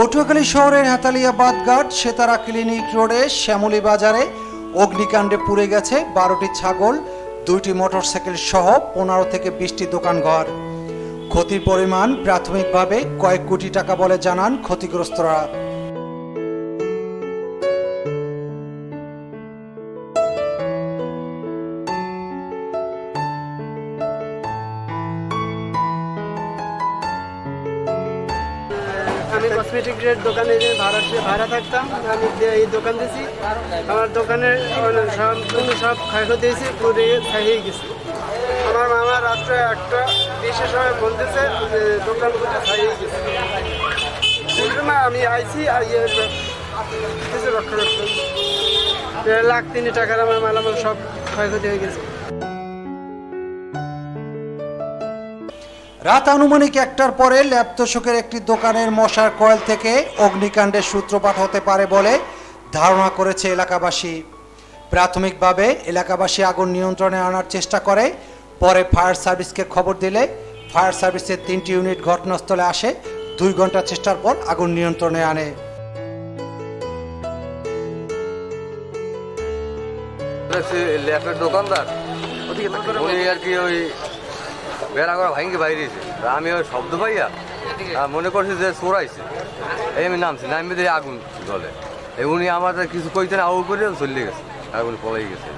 পটুয়াখালী শহরের হাতালিয়া বাদঘাট সেতারা ক্লিনিক রোডে শ্যামলী বাজারে অগ্নিকাণ্ডে পুড়ে গেছে বারোটি ছাগল, দুইটি মোটরসাইকেল সহ পনেরো থেকে বিশটি দোকানঘর। ক্ষতির পরিমাণ প্রাথমিকভাবে কয়েক কোটি টাকা বলে জানান ক্ষতিগ্রস্তরা। কসমেটিকের দোকানে যে ভাড়া ভাড়া থাকতাম, আমি এই দোকান দিয়েছি আমার দোকানের মানে সব কোনো সব ক্ষয়ক্ষতি হয়েছে, পুরে ছাইয়ে গেছে। আমার মামা রাত্রে একটা বিশের সময় দিয়েছে যে দোকান কোথায় ছাইয়ে গেছে। সেই সময় আমি আইছি আর ইয়ে কিছু রক্ষা দেড় লাখ তিন টাকার আমার মালামাল সব ক্ষয়ক্ষতি হয়ে গেছে। রাত আনুমানিক একটার পরে ল্যাপতোষকের একটি দোকানের মশার কয়েল থেকে অগ্নিকাণ্ডের সূত্রপাত হতে পারে বলে ধারণা করেছে এলাকাবাসী। প্রাথমিকভাবে এলাকাবাসী আগুন নিয়ন্ত্রণে আনার চেষ্টা করে পরে ফায়ার সার্ভিসকে খবর দিলে ফায়ার সার্ভিসের তিনটি ইউনিট ঘটনাস্থলে আসে দুই ঘণ্টা চেষ্টার পর আগুন নিয়ন্ত্রণে আনে। দোকানদার উনি আর কি ওই বেড়া করা ভাঙ্গি বাইরেছে আমি ওই শব্দ পাইয়া আর মনে করছি যে চোরাইছে এই আমি নামছি নামবে দিয়ে আগুন জলে এই উনি আমাদের কিছু কইতেন আগুন করে চলে গেছে, আগুন পলাই গেছে।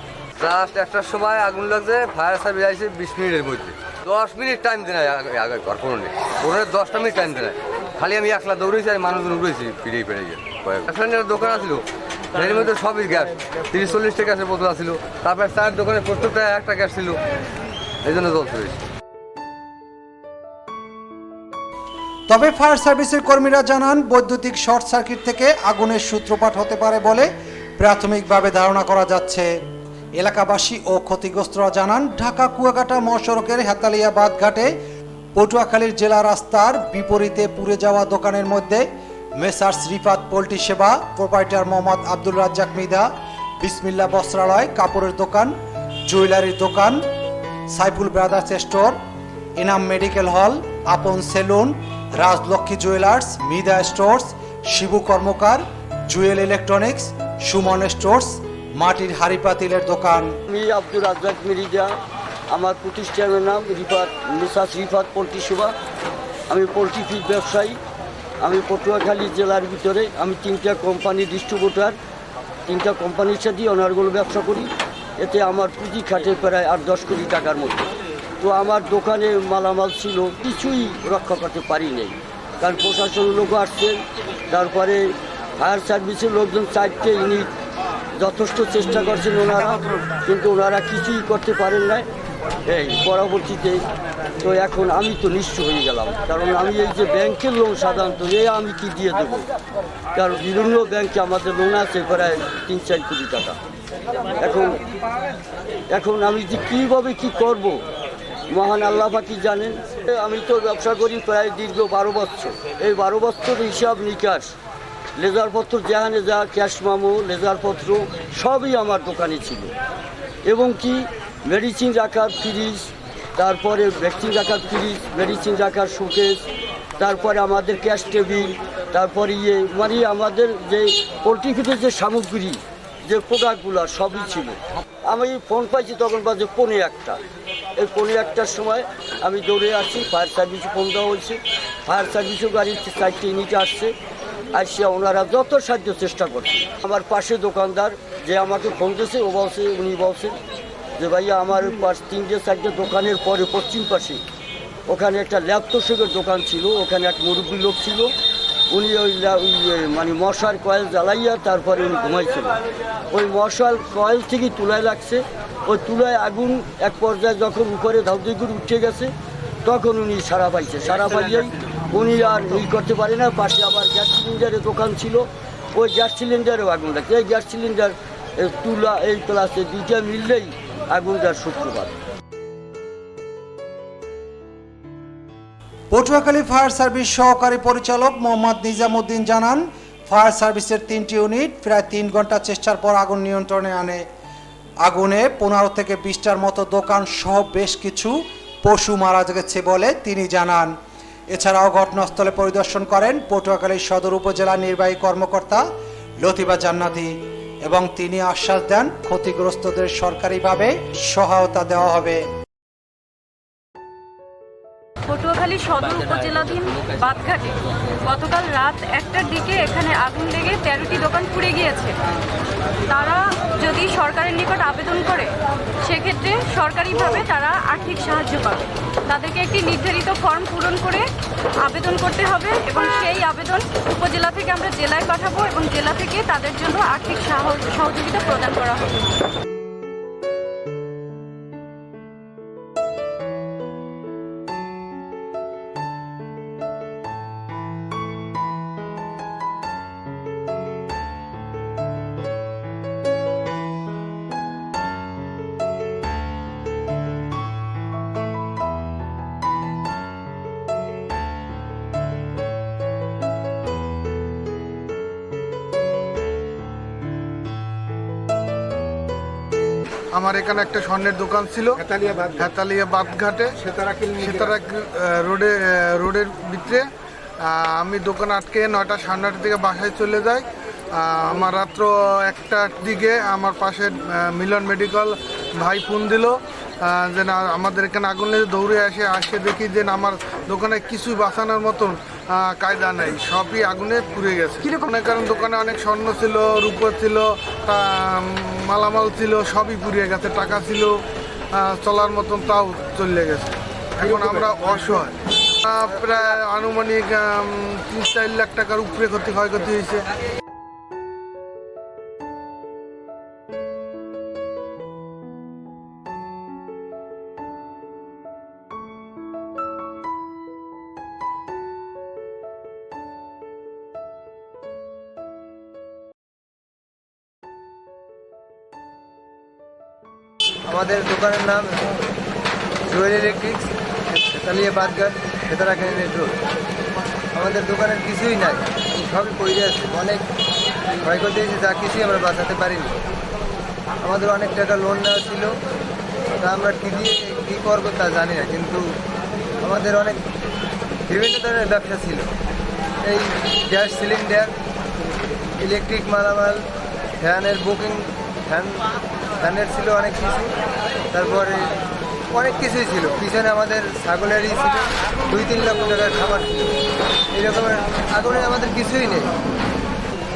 জাস্ট একটার সময় আগুন লাগছে, ফায়ার সার্ভিস আইছে বিশ মিনিটের মধ্যে। দশ মিনিট টাইম দেয় আগে ঘর কোনো নেই কোনো দশটা মিনিট টাইম দেয় খালি আমি একলা দৌড়েছি আর মানুষজন উড়েছি ফিরে ফিরে গিয়ে। একটা দোকান আছিল। এর মধ্যে সবই গ্যাস। তিরিশ চল্লিশটা গ্যাসের বোতল আছিল। তারপর চার দোকানে প্রত্যেকটা একটা গ্যাস ছিল। এই জন্য জল চলেছে তবে ফায়ার সার্ভিসের কর্মীরা জানান, বৈদ্যুতিক শর্ট সার্কিট থেকে আগুনের সূত্রপাত হতে পারে বলে প্রাথমিকভাবে ধারণা করা যাচ্ছে। এলাকাবাসী ও ক্ষতিগ্রস্তরা জানান, ঢাকা কুয়াকাটা মহাসড়কের হেতালিয়া বাঁধঘাটে পটুয়াখালীর জেলা রাস্তার বিপরীতে পুড়ে যাওয়া দোকানের মধ্যে মেসার্স রিফাত পোল্ট্রি সেবা, প্রোপাইটার মোহাম্মদ আব্দুল রাজ্জাক মিদা বিসমিল্লা বস্ত্রালয়, কাপড়ের দোকান, জুয়েলারির দোকান, Saiful brothers store Inam medical hall, Apon salon Rajlakshmi jewellers Mida stores Shibu Karmakar Jewel electronics Suman stores মাটির হাড়িপাতিলের দোকান আমি আব্দুল রাজ্জাক মিরিজা। আমার প্রতিষ্ঠানের নাম রিফাত, মিসাস রিফাত পোলট্রি সেবা। আমি পোলট্রি ফিড ব্যবসায়ী। আমি পটুয়াখালী জেলার ভিতরে আমি তিনটা কোম্পানি ডিস্ট্রিবিউটার তিনটা কোম্পানির সাথে অনারগুলো ব্যবসা করি। এতে আমার পুঁজি খাটে প্রায় আট দশ কোটি টাকার মতো। তো আমার দোকানে মালামাল ছিল, কিছুই রক্ষা করতে পারি নাই। কারণ প্রশাসন লোক আসছে তারপরে ফায়ার সার্ভিসের লোকজন চারটে ইউনিট যথেষ্ট চেষ্টা করছেন ওনারা, কিন্তু ওনারা কিছুই করতে পারেন না এই পরবর্তীতে তো এখন আমি তো নিঃস্ব হয়ে গেলাম। কারণ আমি এই যে ব্যাংকের লোন সাধারণত, এ আমি কি দিয়ে দেবো? কারণ বিভিন্ন ব্যাংকে আমাদের লোন আছে প্রায় তিন, চার কোটি টাকা। এখন এখন আমি যে কীভাবে কি করব? মহান আল্লাহ পাকি জানেন আমি তো ব্যবসা করি প্রায় দীর্ঘ বারো বছর। এই বারো বছর হিসাব নিকাশ লেজারপত্র যেখানে যা ক্যাশ মামো লেজারপত্র সবই আমার দোকানে ছিল। এবং কি মেডিসিন রাখার ফ্রিজ, তারপরে ভ্যাকসিন রাখার ফ্রিজ মেডিসিন রাখার শোকেস তারপরে আমাদের ক্যাশ টেবিল তারপরে ইয়ে মানে আমাদের যে পোলট্রি ফিডের যে সামগ্রী, যে প্রোডাক্টগুলো সবই ছিল। আমি ফোন পাইছি, তখন বাজে পৌনে একটা। এই পৌনে একটার সময় আমি দৌড়ে আসছি ফায়ার সার্ভিসে ফোন দেওয়া হয়েছে ফায়ার সার্ভিসও গাড়ির চারটে ইউনিট আসছে। আর সে ওনারা যত সাহায্য চেষ্টা করছে। আমার পাশে দোকানদার যে আমাকে ফোন দিয়েছে, ও বলছে, উনি বলছেন যে, ভাইয়া, আমার পাশ তিনটে চারটে দোকানের পরে পশ্চিম পাশে ওখানে একটা ল্যাপটপের দোকান ছিল, ওখানে এক মুরব্বী লোক ছিল। উনি ওই মানে মশার কয়েল জ্বালাইয়া তারপরে উনি ঘুমাইছিল। ওই মশার কয়েল থেকে তুলায় লাগছে। ওই তুলায় আগুন এক পর্যায়ে যখন উপরে ধাউদিগুর উঠে গেছে, তখন উনি সারা পাইছে। সারা পাইয়াই উনি আর ই করতে পারে না। পাশে আবার গ্যাস সিলিন্ডারের দোকান ছিল। ওই গ্যাস সিলিন্ডারেও আগুন লাগছে। এই গ্যাস সিলিন্ডার তুলা, এই প্লাসে দুইটা মিললেই আগুনটার সূত্রপাত। পটুয়াখালী ফায়ার সার্ভিস সহকারী পরিচালক মোহাম্মদ নিজামুদ্দিন জানান, ফায়ার সার্ভিসের তিনটি ইউনিট প্রায় তিন ঘণ্টা চেষ্টার পর আগুন নিয়ন্ত্রণে আনে। আগুনে পনেরো থেকে বিশটার মতো দোকান সহ বেশ কিছু পশু মারা গেছে বলে তিনি জানান। এছাড়াও ঘটনাস্থলে পরিদর্শন করেন পটুয়াখালী সদর উপজেলা নির্বাহী কর্মকর্তা লতিবা জান্নাতি এবং তিনি আশ্বাস দেন ক্ষতিগ্রস্তদের সরকারিভাবে সহায়তা দেওয়া হবে। পটুয়াখালী সদর উপজেলাধীন বাদঘাটে গতকাল রাত একটার দিকে এখানে আগুন লেগে তেরোটি দোকান পুড়ে গিয়েছে। তারা যদি সরকারের নিকট আবেদন করে সেক্ষেত্রে সরকারিভাবে তারা আর্থিক সাহায্য পাবে। তাদেরকে একটি নির্ধারিত ফর্ম পূরণ করে আবেদন করতে হবে এবং সেই আবেদন উপজেলা থেকে আমরা জেলায় পাঠাবো এবং জেলা থেকে তাদের জন্য আর্থিক সাহ- সহযোগিতা প্রদান করা হবে। আমার এখানে একটা স্বর্ণের দোকান ছিল। হেতালিয়া বাদঘাটে সেতারা রোডে রোডের ভিতরে। আমি দোকান আটকে নয়টা সাড়ে নটার দিকে বাসায় চলে যাই। আমার রাত্র একটার দিকে আমার পাশে মিলন মেডিকেল ভাই ফোন দিল। যে না আমাদের এখানে আগুন লেগে দৌড়ে আসে আসে দেখি যে আমার দোকানে কিছুই বাঁচানোর মতন কায়দা নেই সবই আগুনে পুড়ে গেছে। কীরকম? কারণ দোকানে অনেক স্বর্ণ ছিল রূপো ছিল মালামাল ছিল সবই পুড়িয়ে গেছে টাকা ছিল চলার মতন তাও চলে গেছে। এখন আমরা অসহায়। প্রায় আনুমানিক তিন চার লাখ টাকার উপরে ক্ষতি ক্ষয়ক্ষতি হয়েছে। আমাদের দোকানের নাম জুয়েল ইলেকট্রিক্স তেতালিয়া বাদঘাট ভেতরা ক্যান্ডিডেট রোড আমাদের দোকানের কিছুই নাই, সবই পড়ে আছে, অনেক ক্ষয়ক্ষতি হয়েছে, যা কিছুই আমরা বাঁচাতে পারিনি। আমাদের অনেক টাকা লোন নেওয়া ছিল, তা আমরা কী দিয়ে, কী করব তা জানি না, কিন্তু আমাদের অনেক বিভিন্ন ধরনের ব্যবসা ছিল। এই গ্যাস সিলিন্ডার, ইলেকট্রিক মালামাল, ফ্যানের বুকিং, ফ্যান ফ্যানের ছিল অনেক কিছু। তারপরে অনেক কিছুই ছিল। পিছনে আমাদের ছাগলেরই ছিল। দুই, তিন লক্ষ টাকার খাবার ছিল। এই রকমের আগুনে আমাদের কিছুই নেই।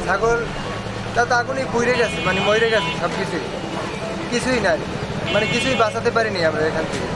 ছাগল, তা তো আগুনেই পুড়ে গেছে মানে মরে গেছে সব কিছুই কিছুই নাই। মানে কিছুই বাঁচাতে পারিনি আমরা এখান থেকে।